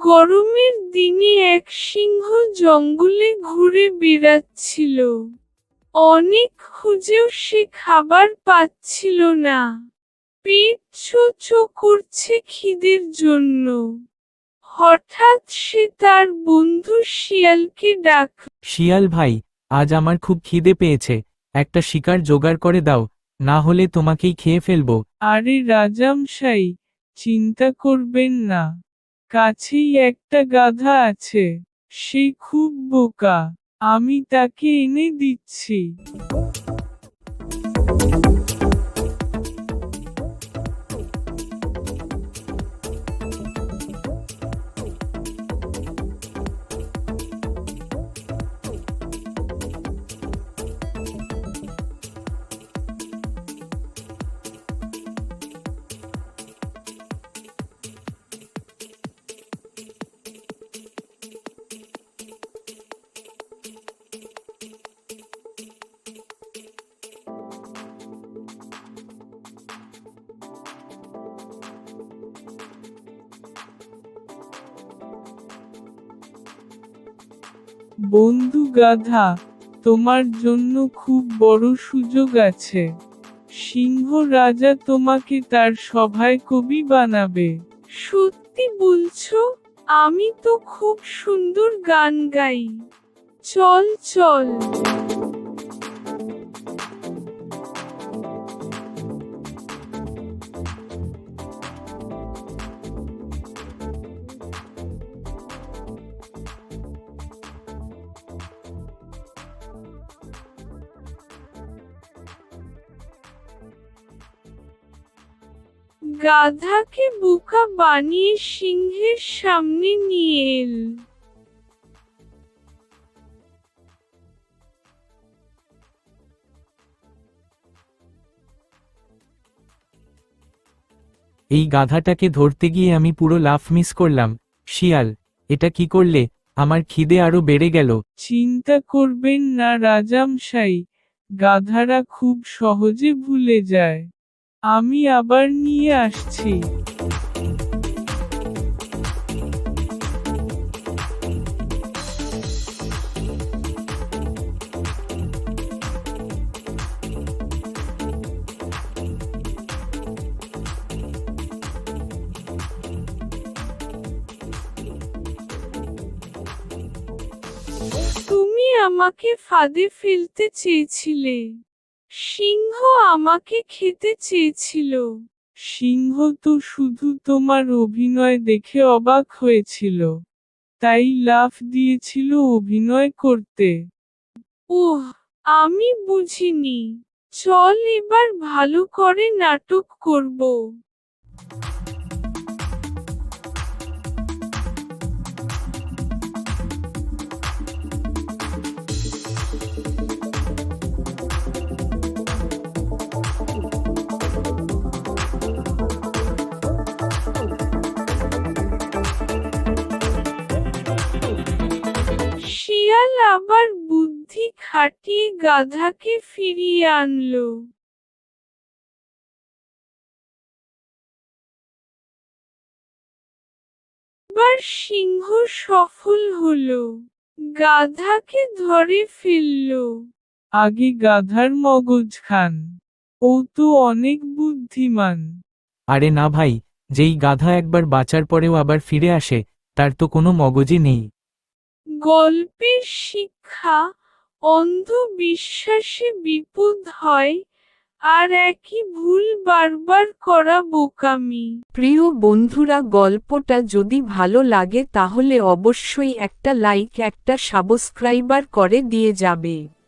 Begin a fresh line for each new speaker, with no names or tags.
গরমের দিনে এক সিংহ জঙ্গলে ঘুরে বেড়াচ্ছিল। অনেক খুঁজেও সে খাবার পাচ্ছিল না। পেট চো চো করছে খিদের জন্য। হঠাৎ সে তার বন্ধু শিয়ালকে ডাক
শিয়াল ভাই আজ আমার খুব খিদে পেয়েছে। একটা শিকার জোগাড় করে দাও না হলে তোমাকেই খেয়ে ফেলব।
আরে রাজামশাই চিন্তা করবেন না। কাছেই একটা গাধা আছে। সে খুব বোকা। আমি তাকে এনে দিচ্ছি। বন্ধু গাধা, তোমার জন্য খুব বড় সুযোগ আছে। সিংহ রাজা তোমাকে তার সভায় কবি বানাবে।
সত্যি বলছো? আমি তো খুব সুন্দর গান গাই। চল চল। গাধাকে বোকা বানিয়ে সিংহের সামনে নিয়ে এল।
এই গাধাটাকে ধরতে গিয়ে আমি পুরো লাফ মিস করলাম। শিয়াল এটা কি করলে? আমার খিদে আরও বেড়ে গেল।
চিন্তা করবেন না রাজামশাই গাধারা খুব সহজে ভুলে যায়। আমি আবার নিয়ে আসছি।
তুমি আমাকে ফাঁদে ফেলতে চেয়েছিলে। সিংহ আমাকে খেতে চেয়েছিল।
সিংহ তো শুধু তোমার অভিনয় দেখে অবাক হয়েছিল। তাই লাফ দিয়েছিল অভিনয় করতে।
ওহ আমি বুঝিনি। চল এবার ভালো করে নাটক করব। শিয়াল আবার বুদ্ধি খাটিয়ে গাধাকে ফিরিয়ে আনলো। এবার সিংহ সফল হলো গাধাকে ধরে ফেলল।
আগে গাধার মগজ খান ও তো অনেক বুদ্ধিমান।
আরে না ভাই যেই গাধা একবার বাঁচার পরেও আবার ফিরে আসে তার তো কোনো মগজই নেই।
গল্পের শিক্ষা অন্ধবিশ্বাসে বিপদ হয় আর একই ভুল বারবার করা বোকামি।
প্রিয় বন্ধুরা, গল্পটা যদি ভালো লাগে তাহলে অবশ্যই একটা লাইক, একটা সাবস্ক্রাইবার করে দিয়ে যাবে।